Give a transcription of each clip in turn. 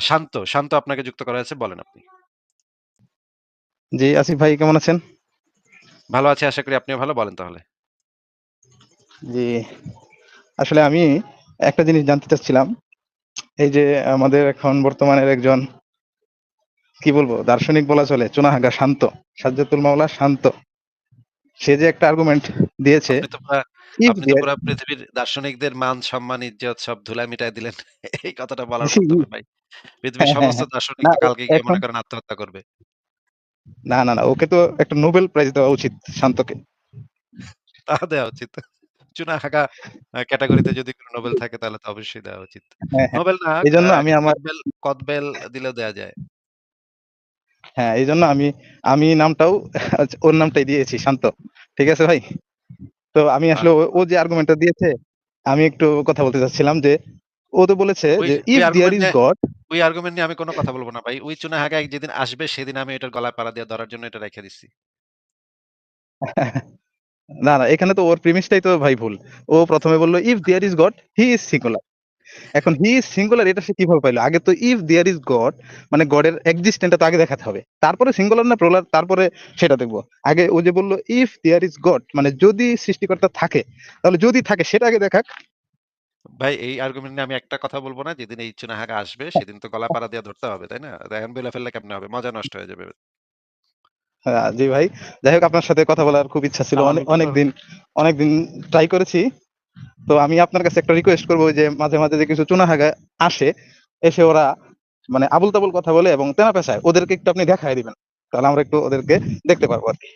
শান্ত, শান্ত আপনাকে যুক্ত করা হয়েছে। বলেন আপনি। জি, আসিফ ভাই কেমন আছেন? ভালো আছি। আশা করি আপনিও ভালো। বলেন তাহলে। জি। আসলে আমি একটা জিনিস জানতে চাচ্ছিলাম। এই যে আমাদের এখন বর্তমানের একজন কি বলব? দার্শনিক বলা চলে। চুনাহাঙ্গা শান্ত। সাজ্জাতুল মাওলা শান্ত। সে যে একটা আর্গুমেন্ট দিয়েছে আপনি তো পুরা পৃথিবীর দার্শনিকদের মান, সম্মান, ইজ্জত সব ধুলায় মিটায় দিলেন। এই কথাটা বলার ভাই। পৃথিবীর হ্যাঁ, হ্যাঁ, সমস্ত হ্যাঁ। দার্শনিক না তো এ কালকে গিয়ে এখন মনে করেন আত্মহত্যা করবে। না, না, না। ওকে তো একটা নোবেল প্রাইজ দেওয়া উচিত শান্তকে। তা দেওয়া উচিত। চুনাহাঙ্গা আ ক্যাটেগরিতে যদি কোন নোবেল থাকে তাহলে তো অবশ্যই দেওয়া উচিত। হ্যাঁ, হ্যাঁ। নোবেল না আ আমি আমার কদবেল কদবেল দিলেও দেয়া যায়। হ্যাঁ, এইজন্য আমি আমি নামটাও ওর নামটাই দিয়েছি শান্ত। ঠিক আছে ভাই? তো আমি আসলে ও, ও যে আর্গুমেন্টটা দিয়েছে আমি একটু কথা বলতে চাচ্ছিলাম যে ও তো বলেছে যে আর্গুমেন্ট is নিয়ে God ওই আর্গুমেন্ট নিয়ে আমি কোন কথা বলব না ভাই। ওই চুনাহাঙ্গা যেদিন আসবে সেদিন আমি এটার গলায় পাড়া দিয়ে ধরার জন্য এটা রাইখা দিছি। না, না এখানে তো ওর প্রিমিসটাই তো ভাই ভুল। ও ১ম এ বলল if there is God he is singular এখন he is singular এটা সে কীভাবে পাইল? আগে তো ইফ there ইজ God মানে গডের এক্সিস্টেন্স টা তো আগে দেখাতে হবে। তারপরে সিঙ্গুলার না প্লুরাল তারপরে সেটা দেখব। আগে ও যে বলল ইফ there is God মানে যদি সৃষ্টিকর্তা থাকে তাহলে যদি থাকে সেটা আগে দেখাক। ভাই এই আর্গুমেন্ট নিয়ে আমি একটা কথা বলব না। যেদিন এই চুনাহাঙ্গা আসবে সেদিন তো গলা পাড়া দিয়ে ধরতে হবে, তাই না? এখন বইলা ফেললে কেমনে হবে? মজা নষ্ট হয়ে যাবে। হ্যাঁ, জি ভাই। যাই হোক আপনার সাথে কথা বলার খুব ইচ্ছা ছিল। অনে অনেকদিন অনেকদিন ট্রাই করেছি। তো আমি আপনার কাছে একটা রিকোয়েস্ট করব যে মাঝে, মাঝে যে কিছু চুনাহাঙ্গা আসে, এসে ওরা মানে আবুল-তাবুল কথা বলে এবং তেনা পেশায় ওদেরকে একটু আপনি দেখায় দিবেন। তাহলে আমরা একটু ওদেরকে দেখতে পারব আরকি।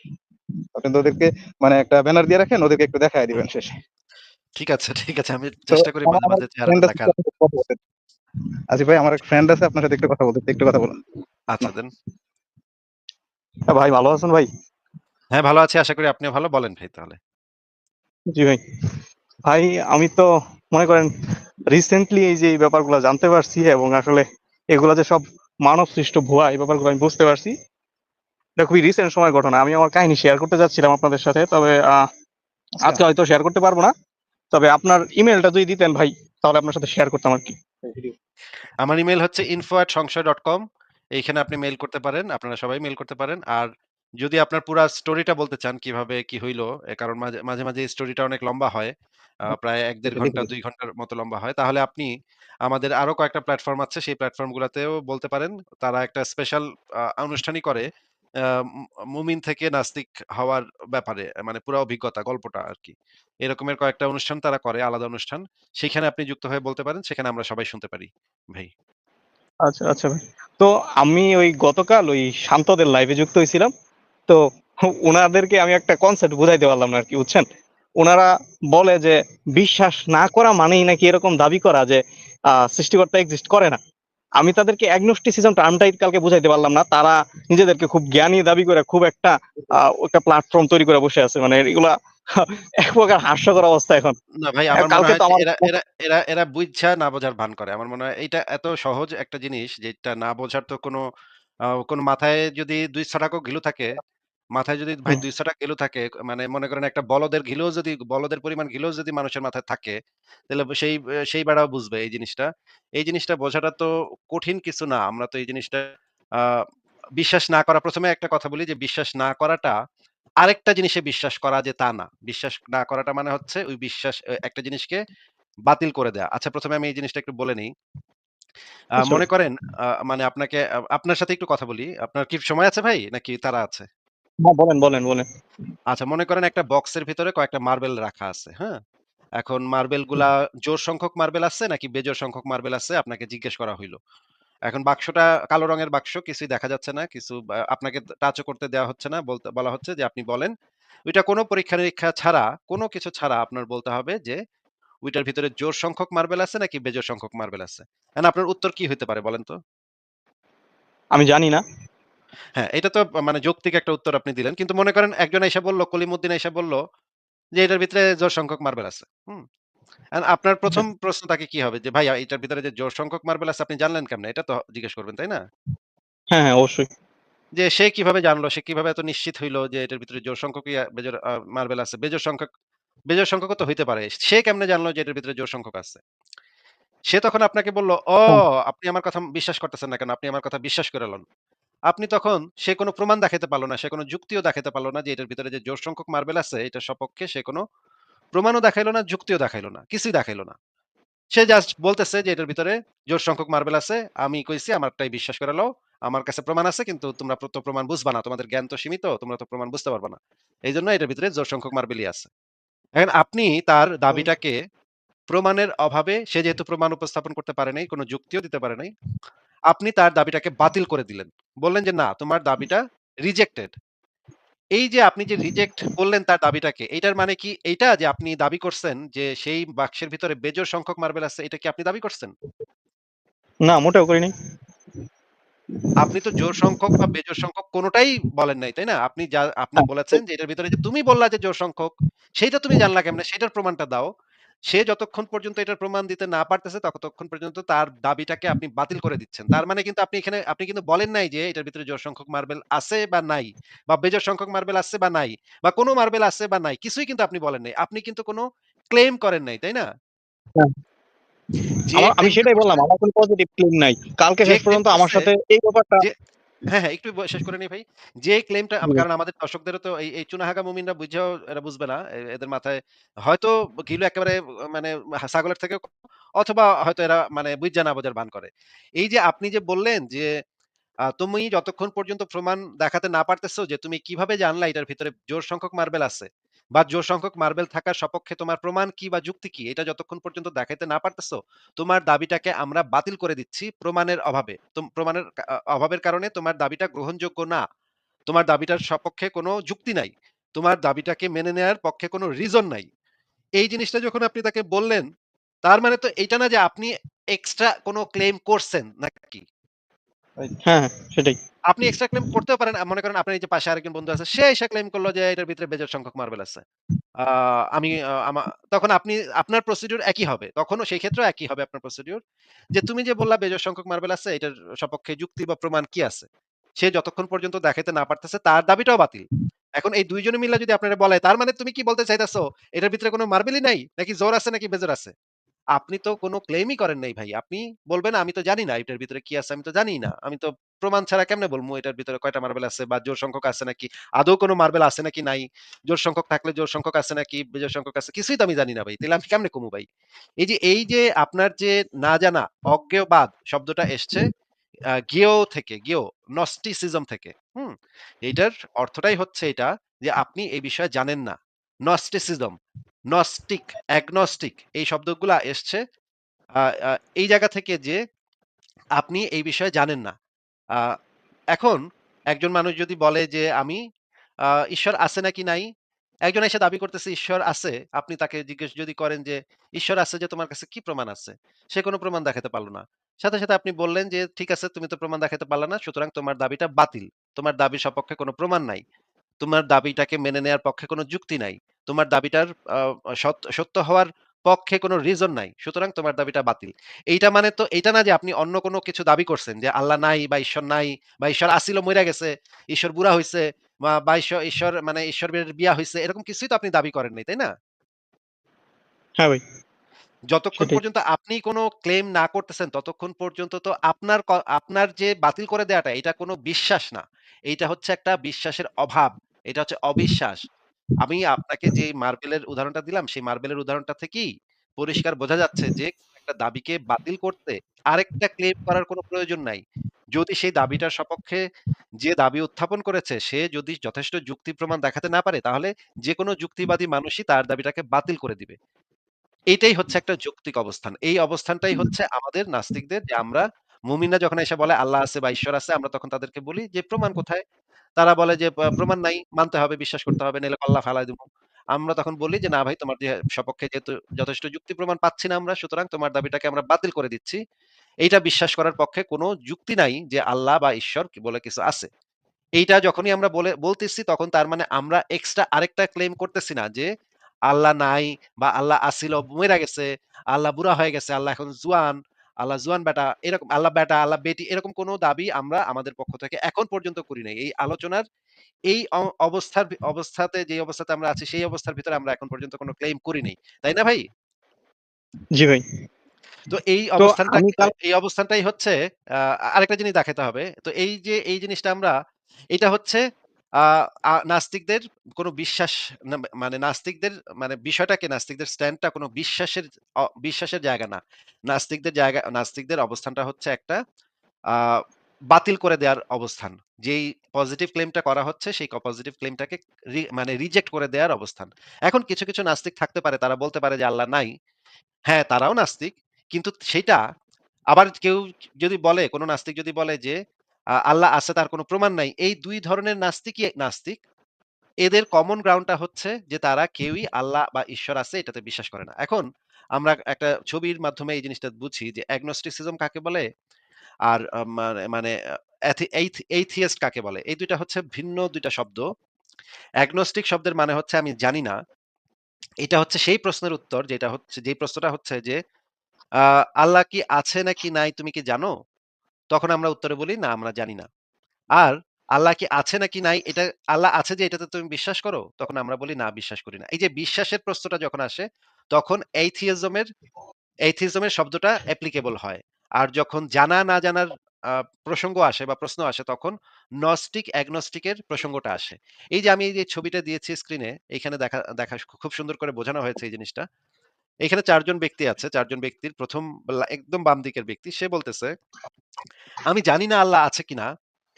আপনি তো ওদেরকে মানে একটা ব্যানার দিয়ে রাখেন ওদেরকে একটু দেখায় দিবেন শেষে। ঠিক আছে, ঠিক আছে। আমি চেষ্টা করি মাঝে, মাঝে আছে দেখার। বলতেন। আসিফ ভাই আমার এক ফ্রেন্ড আছে আপনার সাথে একটু কথা বলতে একটু কথা বলুন। আচ্ছা দেন। হ্যাঁ, ভাই ভালো আছেন ভাই? হ্যাঁ, ভালো আছি। আশা করি আপনিও ভালো। বলেন ভাই তাহলে। জি ভাই। ভাই আমি তো মনে করেন রিসেন্টলি এই যে এই ব্যাপারগুলা জানতে পারছি এবং আসলে এগুলা যে সব মানব সৃষ্ট ভুয়া এই ব্যাপারগুলো আমি বুঝতে পারছি। এটা খুবই রিসেন্ট সময় ঘটনা। আমি আমার কাহিনী শেয়ার করতে যাচ্ছিলাম আপনাদের সাথে। তবে আ আচ্ছা। আজকে হয়তো শেয়ার করতে পারব না। তবে আপনার ইমেইলটা যদি দিতেন ভাই তাহলে আপনার সাথে শেয়ার করতাম আরকি। আমার ইমেইল হচ্ছে info@সংশয়.com এইখানে আপনি মেইল করতে পারেন। আপনারা সবাই মেইল করতে পারেন। আর যদি আপনার পুরা স্টোরিটা বলতে চান কীভাবে কি হইল, এ কারণ মাঝে, মাঝে, মাঝে স্টোরিটা অনেক লম্বা হয়। প্রায় এক দেড় ঘণ্টা দুই ঘণ্টার মতো লম্বা হয়। তাহলে আপনি আমাদের আরও কয়েকটা প্ল্যাটফর্ম আছে সেই প্ল্যাটফর্ম গুলাতেও বলতে পারেন। তারা একটা স্পেশাল অনুষ্ঠানই করে। মুমিন থেকে নাস্তিক হওয়ার ব্যাপারে মানে পুরা অভিজ্ঞতা গল্পটা আরকি। এরকমের কয়েকটা অনুষ্ঠান তারা করে আলাদা অনুষ্ঠান। সেখানে আপনি যুক্ত হয়ে বলতে পারেন। সেখানে আমরা সবাই শুনতে পারি ভাই। আচ্ছা, আচ্ছা ভাই। তো আমি ওই গতকাল ওই শান্তদের লাইভে যুক্ত হয়েছিলাম তো ওনাদেরকে আমি একটা কনসেপ্ট বুঝাইতে পারলাম না আর কি বুঝছেন? ওনারা বলে যে বিশ্বাস না করা মানেই নাকি এরকম দাবি করা যে সৃষ্টিকর্তা এক্সিস্ট করে না। আমি তাদেরকে অ্যাগনোস্টিসিজম টার্মটাই কালকে বুঝাইতে পারলাম না। তারা নিজেদেরকে খুব জ্ঞানী দাবি করে খুব একটা একটা প্ল্যাটফর্ম তৈরি করে বসে আছে। মানে এগুলা এক প্রকার হাস্যকর অবস্থা এখন। না ভাই আমার মনে কালকে হয় তো এরা এরা এরা বুঝছা না বোঝার ভান করে। আমার মনে হয় এটা এত সহজ একটা জিনিস যেটা না বোঝার তো কোনো কোন কোনো মাথায় যদি দুই ছড়াকও ঘিলু থাকে, মাথায় যদি ভাই হুম। ২ ছটাক ঘিলু থাকে মানে মনে করেন একটা বলদের ঘিলুও যদি বলদের পরিমাণ ঘিলুও যদি মানুষের মাথায় থাকে, তাহলে সেই সেই বেড়াও বুঝবে এই জিনিসটা। এই জিনিসটা বোঝাটা তো কঠিন কিছু না। আমরা তো এই জিনিসটা আ বিশ্বাস না করা ১ম এ একটা কথা বলি যে বিশ্বাস না করাটা আরেকটা জিনিসে বিশ্বাস করা যে তা না। বিশ্বাস না করাটা মানে হচ্ছে ওই বিশ্বাস এ একটা জিনিসকে বাতিল করে দেয়া। আচ্ছা ১ম এ আমি এই জিনিসটা একটু বলে নেই। আ মনে। করেন আ মানে আপনাকে আ আপনার সাথে একটু কথা বলি। আপনার কি সময় আছে ভাই? নাকি তাড়া আছে? হ্যাঁ, বলেন, বলেন, বলেন। আচ্ছা মনে করেন একটা বক্সের ভিতরে কয়েকটা মার্বেল রাখা আছে, হ্যাঁ? এখন মার্বেল হুম। গুলা জোড় সংখ্যক মার্বেল আছে নাকি বেজোড় সংখ্যক মার্বেল আছে আপনাকে জিজ্ঞেস করা হইল। এখন বাক্সটা কালো রঙের বাক্স কিছুই দেখা যাচ্ছে না। কিছু বা আপনাকে টাচও করতে দেওয়া হচ্ছে না। বলতে বলা হচ্ছে যে আপনি বলেন। ওইটা কোনো পরীক্ষা-নিরীক্ষা ছাড়া, কোনো কিছু ছাড়া আপনার বলতে হবে যে ওইটার ভিতরে জোড় সংখ্যক মার্বেল আছে নাকি বেজোড় সংখ্যক মার্বেল আছে। এখন আপনার উত্তর কি হইতে পারে বলেন তো? আমি জানি না। হ্যাঁ, এটা তো মানে যৌক্তিক একটা উত্তর আপনি দিলেন। কিন্তু মনে করেন একজন আইসা বলল, কলিমুদ্দিন আইসা বলল যে এটার ভিতরে জোড় সংখ্যক মার্বেল আছে। হুম? এখন আপনার ১ম প্রশ্ন তাকে কি হবে? যে ভাই এটার ভিতরে যে জোড় সংখ্যক মার্বেল আছে আপনি জানলেন কেমনে? এটা তো জিজ্ঞেস করবেন, তাই না? হ্যাঁ, হ্যাঁ, অবশ্যই। যে সে কীভাবে জানলো? সে কীভাবে এত নিশ্চিত হইল যে এটার ভিতরে জোড় সংখ্যক বেজোড় আ মার্বেল আছে? বেজোড় সংখ্যক বেজোড় সংখ্যকও তো হইতে পারে। সে কেমনে জানলো যে এটার ভিতরে জোড় সংখ্যক আছে? সে তখন আপনাকে বলল, "ও। আপনি আমার কথা বিশ্বাস করতেছেন না কেন? আপনি আমার কথা বিশ্বাস করে লন।" আপনি তখন সে কোন প্রমাণ দেখাইতে পারল না। সে কোন যুক্তিও দেখাইতে পারল না যে এটার ভিতরে যে জোড় সংখ্যক মার্বেল আছে এটার সপক্ষে সে কোন প্রমাণও দেখাইল না, যুক্তিও দেখাইল না। কিছুই দেখাইল না। সে জাস্ট বলতেছে যে এটার ভিতরে জোড় সংখ্যক মার্বেল আছে। আমি কইছি আমারটাই বিশ্বাস করে লও। আমার কাছে প্রমাণ আছে কিন্তু তোমরা তো প্রমাণ বুঝবা না। তোমাদের জ্ঞান তো সীমিত। তোমরা তো প্রমাণ বুঝতে পারবা না। এইজন্য এটার ভিতরে জোড় সংখ্যক মার্বেলই আছে। এখন আপনি তার দাবিটাকে প্রমাণের অভাবে সে যেহেতু প্রমাণ উপস্থাপন করতে পারে নাই, কোন যুক্তিও দিতে পারে নাই। আপনি তার দাবিটাকে বাতিল করে দিলেন। বললেন যে, "না, তোমার দাবিটা রিজেক্টেড।" এই যে আপনি যে রিজেক্ট করলেন তার দাবিটাকে, এইটার মানে কি এইটা যে আপনি দাবি করছেন যে সেই বাক্সের ভিতরে বেজোড় সংখ্যক মার্বেল আছে, এটা কি আপনি দাবি করছেন? না, মোটেও করি নাই। আপনি তো জোর সংখ্যক বা বেজোড় সংখ্যক কোনটাই বলেন নাই, তাই না? আপনি যা আপনি হ্যাঁ, বলেছেন যে এটার ভিতরে যে তুমি বললা যে জোর সংখ্যক, সেইটা তুমি জানলা কেমনে? সেটার প্রমাণটা দাও। সে যতক্ষণ পর্যন্ত এটার প্রমাণ দিতে না পারতেছে, ততক্ষণ পর্যন্ত তার দাবিটাকে আপনি বাতিল করে দিচ্ছেন। তার মানে কিন্তু আপনি এখানে আপনি কিন্তু বলেন নাই যে এটার ভিতরে জোড় সংখ্যক মার্বেল আছে বা নাই, বা বেজোড় সংখ্যক মার্বেল আছে বা নাই, বা কোন মার্বেল আছে বা নাই। কিছুই কিন্তু আপনি বলেন নাই। আপনি কিন্তু কোনো ক্লেইম করেন নাই, তাই না? হ্যাঁ। আমি সেটাই বললাম। আমার কোন পজিটিভ ক্লেইম নাই। কালকে শেষ পর্যন্ত আমার সাথে এই ব্যাপারটা হ্যাঁ, হ্যাঁ, একটু শেষ করে নিই ভাই। যে ক্লেমটা কারণ আমাদের দর্শকদেরও তো এই, এই চুনাহাগা মুমিনরা বুঝাও এরা বুঝবে না। এদের মাথায় হয়তো গিলু একেবারে মানে সাগলের ছাগলের থেকেও অথবা হয়তো এরা মানে বুঝা না বোঝার ভান করে। এই যে আপনি যে বললেন যে তুমি যতক্ষণ পর্যন্ত প্রমাণ দেখাতে না পারতেছো যে তুমি কীভাবে জানলা এটার ভিতরে জোর সংখ্যক মার্বেল আছে? বা জোড় সংখ্যক মার্বেল থাকার সপক্ষে তোমার প্রমাণ কি বা যুক্তি কি? এটা যতক্ষণ পর্যন্ত দেখাইতে না পারতেছো, তোমার দাবিটাকে আমরা বাতিল করে দিচ্ছি প্রমাণের অভাবে। প্রমাণের অভাবের কারণে তোমার দাবিটা গ্রহণযোগ্য না। তোমার দাবিটার সপক্ষে কোনো যুক্তি নাই। তোমার দাবিটাকে মেনে নেয়ার পক্ষে কোনো রিজন নাই। এই জিনিসটা যখন আপনি তাকে বললেন, তার মানে তো এইটা না যে আপনি এক্সট্রা কোনো ক্লেইম করছেন নাকি? হ্যাঁ, হ্যাঁ, সেটাই। আপনি এক্সট্রা ক্লেইম করতেও পারেন। মনে করেন আপনার এই যে পাশে আরেকজন বন্ধু আছে, সে এসে ক্লেইম করল যে এটার ভিতরে বেজোড় সংখ্যক মার্বেল আছে। আমি তখন আপনি আপনার প্রসিডিউর একই হবে। তখনও সেই ক্ষেত্রেও একই হবে আপনার প্রসিডিউর। যে তুমি যে বললা বেজোড় সংখ্যক মার্বেল আছে, এটার সপক্ষে যুক্তি বা প্রমাণ কি আছে? সে যতক্ষণ পর্যন্ত দেখাইতে না পারতেছে তার দাবিটাও বাতিল। এখন এই ২ জনে মিল্লা যদি আপনারে বলে, তার মানে তুমি কি বলতে চাইতেছো এটার ভিতরে কোনো মার্বেলই নাই? নাকি জোর আছে নাকি বেজোড় আছে? আপনি তো কোনো ক্লেইমই করেন নাই ভাই। আপনি বলবেন, "আমি তো জানি না এটার ভিতরে কি আছে, আমি তো জানিই না। আমি তো প্রমাণ ছাড়া কেমনে বলমু এটার ভিতরে কয়টা মার্বেল আছে বা জোড় সংখ্যক আছে নাকি? আদৌ কোনো মার্বেল আছে নাকি নাই? জোড় সংখ্যক থাকলে জোড় সংখ্যক আছে নাকি? বেজোড় সংখ্যক আছে? কিছুই তো আমি জানি না ভাই। তাইলে আমি কেমনে কমু ভাই?" এই যে এই যে আপনার যে না জানা, অজ্ঞেয়বাদ শব্দটা এসছে জ্ঞেয় থেকে, জ্ঞেয় নস্টিসিজম থেকে। হুম? এইটার অর্থটাই হচ্ছে এটা যে আপনি এই বিষয়ে জানেন না। নস্টিসিজম, নস্টিক, অ্যাগনস্টিক এই শব্দগুলা এসছে এই জায়গা থেকে যে আপনি এই বিষয়ে জানেন না। এখন একজন মানুষ যদি বলে যে আমি ঈশ্বর আছে নাকি নাই? একজন এসে দাবি করতেছে ঈশ্বর আছে। আপনি তাকে জিজ্ঞেস যদি করেন যে, "ঈশ্বর আছে যে তোমার কাছে কি প্রমাণ আছে?" সে কোনো প্রমাণ দেখাতে পারল না। সাথে, সাথে আপনি বললেন যে, "ঠিক আছে তুমি তো প্রমাণ দেখাতে পারলা না। সুতরাং তোমার দাবিটা বাতিল। তোমার দাবির সপক্ষে কোনো প্রমাণ নাই। তোমার দাবিটাকে মেনে নেওয়ার পক্ষে কোনো যুক্তি নাই। তোমার দাবিটার সত্য হওয়ার পক্ষে কোন রিজন নাই। সুতরাং তোমার দাবিটা বাতিল।" এইটা মানে তো এইটা না যে আপনি অন্য কোন কিছু দাবি করছেন যে আল্লাহ নাই বা ঈশ্বর নাই বা ঈশ্বর আছিল মইরা গেছে, ঈশ্বর বুড়া হইছে বা ঈশ্বর ঈশ্বর মানে ঈশ্বরের বিয়া হইছে। এরকম কিছুই তো আপনি দাবি করেন নাই, তাই না? হ্যাঁ ভাই। যতক্ষণ পর্যন্ত আপনি কোন ক্লেম না করতেছেন, ততক্ষণ পর্যন্ত তো আপনার আপনার যে বাতিল করে দেয়াটা, এটা কোনো বিশ্বাস না। এইটা হচ্ছে একটা বিশ্বাসের অভাব। এটা হচ্ছে অবিশ্বাস। আমি আপনাকে যে মার্বেলের উদাহরণটা দিলাম, সেই মার্বেলের উদাহরণটা থেকেই পরিষ্কার বোঝা যাচ্ছে যে, একটা দাবিকে বাতিল করতে আরেকটা ক্লেইম করার কোন প্রয়োজন নাই। যদি সেই দাবিটার সপক্ষে যে দাবি উত্থাপন করেছে, সে যদি যথেষ্ট যুক্তি প্রমাণ দেখাতে না পারে, তাহলে যেকোনো যুক্তিবাদী মানুষই তার দাবিটাকে বাতিল করে দিবে। এইটাই হচ্ছে একটা যৌক্তিক অবস্থান। এই অবস্থানটাই হচ্ছে আমাদের নাস্তিকদের যে আমরা মুমিনরা যখন এসে বলে আল্লাহ আছে বা ঈশ্বর আছে, আমরা তখন তাদেরকে বলি যে, "প্রমাণ কোথায়?" তারা বলে যে, প্রমাণ নাই। মানতে হবে, বিশ্বাস করতে হবে, নাইলে কল্লা ফালায় দিমু।" আমরা তখন বলি যে, "না ভাই তোমার সপক্ষে যেহেতু যথেষ্ট যুক্তি প্রমাণ পাচ্ছি না আমরা, সুতরাং তোমার দাবিটাকে আমরা বাতিল করে দিচ্ছি। এইটা বিশ্বাস করার পক্ষে কোন যুক্তি নাই যে আল্লাহ বা ঈশ্বর কি বলে কিছু আছে।" এইটা যখনই আমরা বলে বলতেছি তখন তার মানে আমরা এক্সট্রা আরেকটা ক্লেইম করতেছি না যে, আল্লাহ নাই বা আল্লাহ আসিল মইরা গেছে, আল্লাহ বুড়া হয়ে গেছে, আল্লাহ এখন জুয়ান, আল্লাহ জুয়ান ব্যাটা, এরকম আল্লাহ ব্যাটা, আল্লাহ বেটি এরকম কোন দাবি আমরা আমাদের পক্ষ থেকে এখন পর্যন্ত করি নাই। এই আলোচনার এই অবস্থার অবস্থাতে যে অবস্থাতে আমরা আছি, সেই অবস্থার ভিতরে আমরা এখন পর্যন্ত কোন ক্লেইম করি নাই। তাই না ভাই? জি ভাই। তো এই অবস্থানটা এই অবস্থানটাই হচ্ছে আরেকটা জিনিস দেখাতে হবে। তো এই যে এই জিনিসটা আমরা এটা হচ্ছে নাস্তিকদের কোনো বিশ্বাস মানে নাস্তিকদের মানে বিষয়টাকে নাস্তিকদের স্ট্যান্ডটা কোনো বিশ্বাসের বিশ্বাসের জায়গা না। নাস্তিকদের জায়গা নাস্তিকদের অবস্থানটা হচ্ছে একটা বাতিল করে দেওয়ার অবস্থান। যেই পজিটিভ ক্লেমটা করা হচ্ছে সেই পজিটিভ ক্লেমটাকে মানে রিজেক্ট করে দেওয়ার অবস্থান। এখন কিছু, কিছু নাস্তিক থাকতে পারে তারা বলতে পারে যে আল্লাহ নাই। হ্যাঁ, তারাও নাস্তিক। কিন্তু সেটা আবার কেউ যদি বলে, কোনো নাস্তিক যদি বলে যে আল্লাহ আছে, তার কোনো প্রমাণ নাই। এই দুই ধরনের নাস্তিকই নাস্তিক। এদের কমন গ্রাউন্ডটা হচ্ছে যে, তারা কেউই আল্লাহ বা ঈশ্বর আছে, এটাতে বিশ্বাস করে না। এখন আমরা একটা ছবির মাধ্যমে এই জিনিসটা বুঝি যে, agnosticism কাকে বলে? আর মানে মানে আ এথি এইথ atheist কাকে বলে? এই দুইটা হচ্ছে ভিন্ন দুইটা শব্দ। অ্যাগনোস্টিক শব্দের মানে হচ্ছে আমি জানি না। এটা হচ্ছে সেই প্রশ্নের উত্তর, যেটা হচ্ছে, যেই প্রশ্নটা হচ্ছে যে আল্লাহ কি আছে নাকি নাই তুমি কি জানো? তখন আমরা উত্তরে বলি, না, আমরা জানি না। আর আল্লাহ কি আছে নাকি নাই, এটা আল্লাহ আছে যে এটাতে তুমি বিশ্বাস করো? তখন আমরা বলি, না, বিশ্বাস করি না। এই যে বিশ্বাসের প্রশ্নটা যখন আসে, তখন atheism এর শব্দটা applicable হয়। আর যখন জানা, না জানার প্রসঙ্গ আসে বা প্রশ্ন আসে, তখন নস্টিক অ্যাগনস্টিকের প্রসঙ্গটা আসে। এই যে আমি এই যে ছবিটা দিয়েছি স্ক্রিনে এখানে দেখা দেখা খুব সুন্দর করে বোঝানো হয়েছে এই জিনিসটা। এখানে ৪ জন ব্যক্তি আছে। ৪ জন ব্যক্তির ১ম লা একদম বাম দিকের ব্যক্তি সে বলতেছে, "আমি জানি না আল্লাহ আছে কিনা,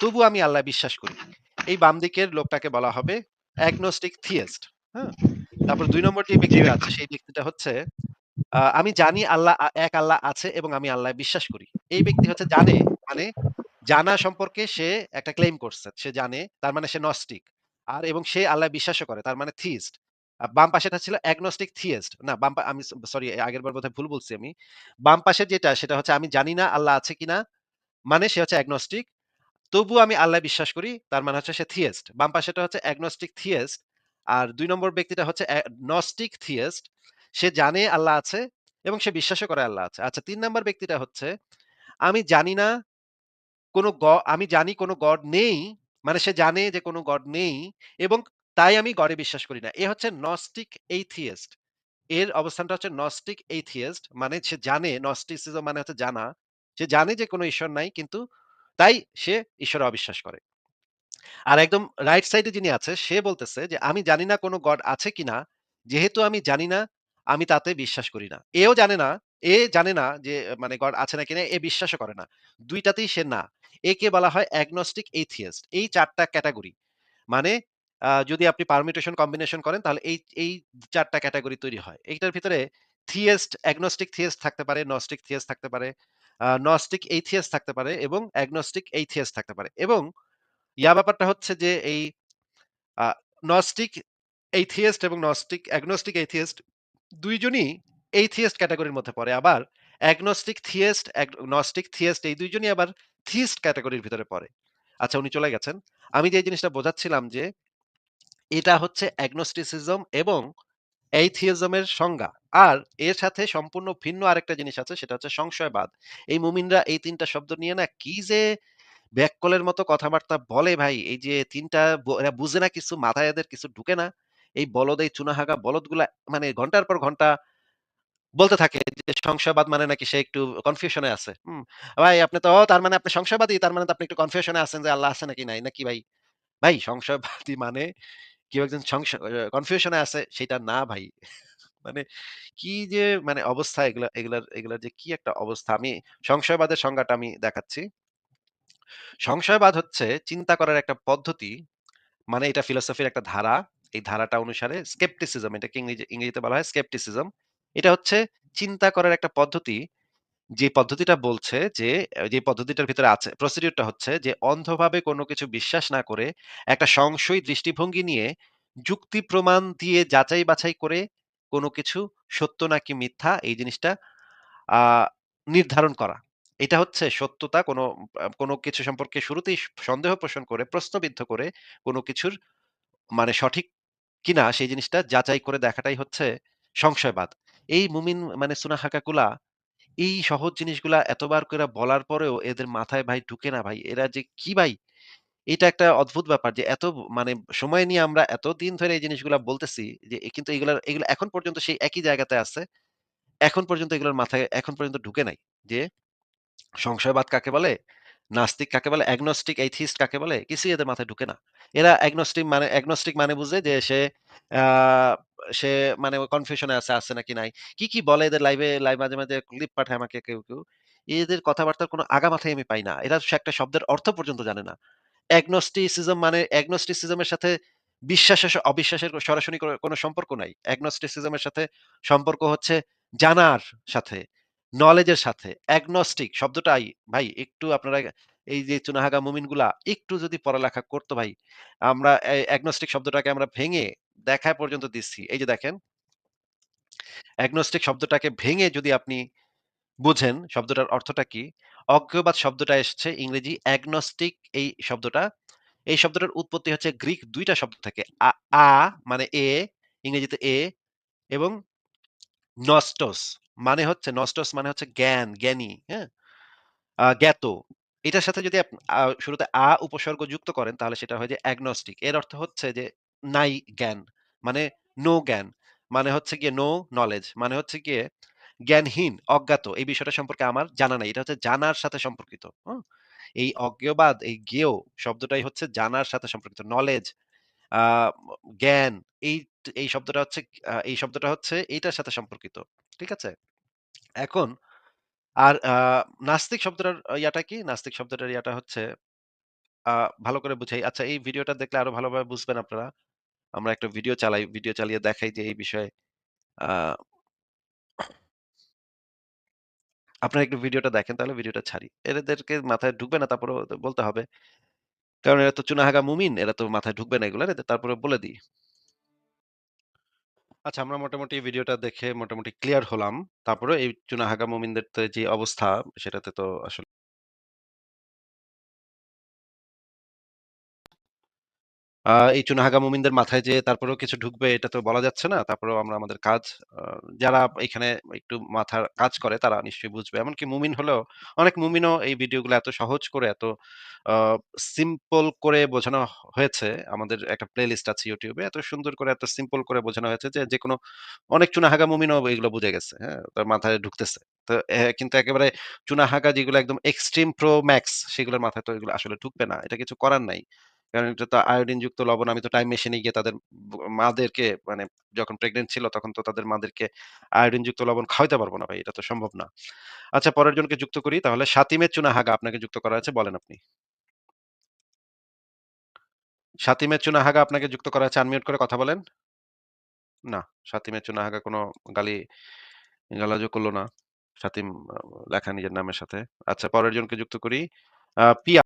তবুও আমি আল্লাহ বিশ্বাস করি।" এই বাম দিকের লোকটাকে বলা হবে agnostic theist, হ্যাঁ? তারপর ২ নম্বর যে জি ব্যক্তিটা আছে সেই ব্যক্তিটা হচ্ছে, "আমি জানি আল্লাহ এক আল্লাহ আছে এবং আমি আল্লাহ বিশ্বাস করি।" এই ব্যক্তি হচ্ছে জানে মানে জানা সম্পর্কে সে একটা ক্লেইম করছে। সে জানে তার মানে সে নস্টিক। আর এবং সে আল্লাহ বিশ্বাসও করে তার মানে থিস্ট। বাম পাশেরটা ছিল agnostic theist না, বাম আমি সরি আগেরবার বোধহয় ভুল বলছি আমি। বাম পাশের যেটা, সেটা হচ্ছে আমি জানি না আল্লাহ আছে কিনা মানে সে হচ্ছে agnostic, তবুও আমি আল্লাহ বিশ্বাস করি, তার মানে হচ্ছে সে থিয়েস্ট। বাম পাশেরটা হচ্ছে agnostic theist, আর ২ নম্বর ব্যক্তিটা হচ্ছে gnostic theist, সে জানে আল্লাহ আছে এবং সে বিশ্বাসও করে আল্লাহ আছে। আচ্ছা তিন নম্বর ব্যক্তিটা হচ্ছে, আমি জানি না কোন গ, আমি জানি কোনো গড নেই। মানে সে জানে যে কোন গড নেই, এবং তাই আমি গডে বিশ্বাস করি না। এ হচ্ছে নস্টিক atheist এর অবস্থানটা হচ্ছে নস্টিক atheist মানে সে জানে Gnosticism মানে হচ্ছে জানা। সে জানে যে কোন ঈশ্বর নাই কিন্তু তাই সে ঈশ্বরে অবিশ্বাস করে। আর একদম রাইট সাইডে যিনি আছে সে বলতেছে যে আমি জানি না কোন গড আছে কিনা। যেহেতু আমি জানি না, আমি তাতে বিশ্বাস করি না। এও জানে না, এ জানে না যে মানে গড আছে না, এ বিশ্বাসও করে না। দুইটাতেই সে না। একে বলা হয় agnostic এইথিয়েস্ট এই চারটা ক্যাটাগরি মানে যদি আপনি পারমিউটেশন কম্বিনেশন করেন তাহলে এই এই ৪ টা ক্যাটেগরি তৈরি হয়। এইটার ভিতরে theist, agnostic theist থাকতে পারে, gnostic theist থাকতে পারে, আ gnostic atheist থাকতে পারে এবং agnostic atheist থাকতে পারে। এবং ইয়া ব্যাপারটা হচ্ছে যে এই আ gnostic atheist এবং gnostic agnostic atheist ২ জনই atheist ক্যাটেগরির মধ্যে পড়ে। আবার agnostic থিয়েস্ট ag থিয়েস্ট এই ২ জনই আবার theist ক্যাটাগরির ভিতরে পড়ে। আচ্ছা উনি চলে গেছেন। আমি যে জিনিসটা বোঝাচ্ছিলাম যে এটা হচ্ছে agnosticism এবং এর সংজ্ঞা। আর এর সাথে সম্পূর্ণ ভিন্ন আরেকটা জিনিস আছে সেটা হচ্ছে সংশয়বাদ। এই মুমিনরা এই ৩ টা শব্দ নিয়ে না কি যে ব্যাককলের মতো কথাবার্তা বলে ভাই। এই যে ৩ টা ব এরা বুঝে না কিছু, মাথায় এদের কিছু ঢুকে না। এই বলদ এই চুনাহাগা বলদগুলা মানে ঘণ্টার পর ঘণ্টা বলতে থাকে যে সংশয়বাদ মানে নাকি সে একটু কনফিউশন আছে। হুম? ভাই আপনি তো তার মানে আপনি সংশয়বাদী, তার মানে আপনি একটু কনফিউশন আছেন যে আল্লাহ আছে নাকি নাই, নাকি ভাই? ভাই সংশয়বাদী মানে কেউ একজন কনফিউশন আছে, সেটা না ভাই। মানে কি যে মানে অবস্থা এগুলা, এগুলার এগুলার যে কি একটা অবস্থা। আমি সংশয়বাদের সংজ্ঞাটা আমি দেখাচ্ছি। সংশয়বাদ হচ্ছে চিন্তা করার একটা পদ্ধতি। মানে এটা ফিলোসফির একটা ধারা। এই ধারাটা অনুসারে skepticism, এটাকে ইংরেজি, ইংরেজিতে বলা হয় skepticism এটা হচ্ছে চিন্তা করার একটা পদ্ধতি। যে পদ্ধতিটা বলছে যে যে পদ্ধতিটার ভিতরে আছে প্রসিডিউর টা হচ্ছে যে, অন্ধভাবে কোনো কিছু বিশ্বাস না করে একটা সংশয়ী দৃষ্টিভঙ্গি নিয়ে যুক্তি প্রমাণ দিয়ে যাচাই বাছাই করে কোনো কিছু সত্য নাকি মিথ্যা এই জিনিসটা, আ নির্ধারণ করা। এটা হচ্ছে সত্যতা কোনো কোনো কিছু সম্পর্কে শুরুতেই সন্দেহ পোষণ করে, প্রশ্নবিদ্ধ করে কোনো কিছুর মানে সঠিক কিনা সেই জিনিসটা যাচাই করে দেখাটাই হচ্ছে সংশয়বাদ। এই মুমিন মানে সুনাহাকাগুলা এই সহজ জিনিসগুলা এতবার কইরা বলার পরেও এদের মাথায় ভাই ঢুকে না ভাই। এরা যে কি ভাই? এটা একটা অদ্ভুত ব্যাপার যে এত মানে সময় নিয়ে আমরা এতদিন ধরে এই জিনিসগুলা বলতেছি যে কিন্তু এগুলার, এগুলা এখন পর্যন্ত সেই একই জায়গাতে আছে। এখন পর্যন্ত এগুলোর মাথায়, এখন পর্যন্ত ঢুকে নাই যে সংশয়বাদ কাকে বলে? নাস্তিক কাকে বলে? অ্যাগনস্টিক এথিস্ট কাকে বলে? কিছুই এদের মাথায় ঢুকে না। এরা অ্যাগনস্টিক মানে অ্যাগনস্টিক মানে বুঝে যে সে সে মানে কনফিউশন আছে, আছে নাকি নাই। কি, কি বলে এদের লাইভে লাইভ মাঝে, মাঝে ক্লিপ পাঠায় আমাকে কেউ, কেউ। এদের কথাবার্তার কোনো আগা-মাথাই আমি পাই না। এরা একটা শব্দের অর্থ পর্যন্ত জানে না। অ্যাগনস্টিসিজম মানে অ্যাগনস্টিসিজম এর সাথে বিশ্বাসের অবিশ্বাসের সরাসরি কোনো সম্পর্ক নাই। অ্যাগনস্টিসিজম এর সাথে সম্পর্ক হচ্ছে জানার সাথে, নলেজের সাথে। অ্যাগনস্টিক শব্দটাই ভাই একটু আপনারা এই যে চুনাহাগা মুমিনগুলা একটু যদি পড়ালেখা করতো ভাই, আমরা অ্যাগনস্টিক শব্দটাকে আমরা ভেঙে দেখায় পর্যন্ত দিচ্ছি। এই যে দেখেন, অ্যাগনস্টিক শব্দটাকে ভেঙে যদি আপনি বুঝেন শব্দটার অর্থটা কি? অজ্ঞবাদ শব্দটা এসছে ইংরেজি অ্যাগনস্টিক এই শব্দটা। এই শব্দটার উৎপত্তি হচ্ছে গ্রিক দুইটা শব্দ থেকে। আ মানে এ, ইংরেজিতে এ এবং নস্টস মানে হচ্ছে নস্টস মানে হচ্ছে জ্ঞান, জ্ঞানী, হ্যাঁ? জ্ঞাত। এটার সাথে যদি শুরুতে আ উপসর্গ যুক্ত করেন তাহলে সেটা হয় যে অ্যাগনস্টিক। এর অর্থ হচ্ছে যে নাই জ্ঞান। মানে নো জ্ঞান। মানে হচ্ছে গিয়ে নো নলেজ। মানে হচ্ছে গিয়ে জ্ঞানহীন, অজ্ঞাত। এই বিষয়টা সম্পর্কে আমার জানা নাই। এটা হচ্ছে জানার সাথে সম্পর্কিত। এই অজ্ঞবাদ, এই জ্ঞেয় শব্দটাই হচ্ছে জানার সাথে সম্পর্কিত। নলেজ, জ্ঞান এই এই শব্দটা হচ্ছে এই শব্দটা হচ্ছে এইটার সাথে সম্পর্কিত। ঠিক আছে? এখন আর নাস্তিক শব্দটার ইয়াটা কি? নাস্তিক শব্দটার ইয়াটা হচ্ছে ভালো করে বুঝাই। আচ্ছা এই ভিডিওটা দেখলে আরও ভালোভাবে বুঝবেন আপনারা। আমরা একটা ভিডিও চালাই। ভিডিও চালিয়ে দেখাই যে এই বিষয়ে আপনারা একটু ভিডিওটা দেখেন তাহলে ভিডিওটা ছাড়ি। এদেরকে মাথায় ঢুকবে না, তারপরেও বলতে হবে। কারণ এরা তো চুনাহাগা মুমিন। এরা তো মাথায় ঢুকবে না। এদের তারপরে বলে দিই। আচ্ছা আমরা মোটামুটি ভিডিওটা দেখে মোটামুটি ক্লিয়ার হলাম। তারপরে এই চুনাহাগা মুমিনদের যে অবস্থা, সেটাতে তো আসলে এই চুনাহাগা মুমিনদের মাথায় যে তারপরেও কিছু ঢুকবে, এটা তো বলা যাচ্ছে না। তারপরেও আমরা আমাদের কাজ যারা এখানে একটু মাথার কাজ করে, তারা নিশ্চয়ই বুঝবে। এমনকি মুমিন হলেও, অনেক মুমিনও এই ভিডিওগুলো এত সহজ করে, এত সিম্পল করে বোঝানো হয়েছে। আমাদের একটা প্লেলিস্ট আছে ইউটিউবে এত সুন্দর করে, এত সিম্পল করে বোঝানো হয়েছে যে, যেকোনো অনেক চুনাহাগা মুমিনও এগুলো বুঝে গেছে। হ্যাঁ? তার মাথায় ঢুকতেছে। তো কিন্তু একেবারে চুনাহাগা যেগুলো একদম এক্সট্রিম প্রো ম্যাক্স সেগুলোর মাথায় তো এগুলো আসলে ঢুকবে না। এটা কিছু করার নাই। কারণ এটা তো আয়োডিনযুক্ত লবণ। আমি তো টাইম মেশিনে গিয়ে তাদের মাদেরকে মানে যখন প্রেগন্যান্ট ছিল তখন তো তাদের মাদেরকে আয়োডিনযুক্ত লবণ খাওয়াইতে পারব না ভাই। এটা তো সম্ভব না। আচ্ছা পরের জনকে যুক্ত করি। তাহলে শাতিমের চুনাহাগা আপনাকে যুক্ত করা হয়েছে বলেন আপনি। শাতিমের চুনাহাগা আপনাকে যুক্ত করা হয়েছে। আনমিউট করে কথা বলেন। না, সাতিমের চুনা হাগা কোনো গালি গালাজও করল না। সাতিম লেখা নিজের নামের সাথে। আচ্ছা পরের জনকে যুক্ত করি। পিয়া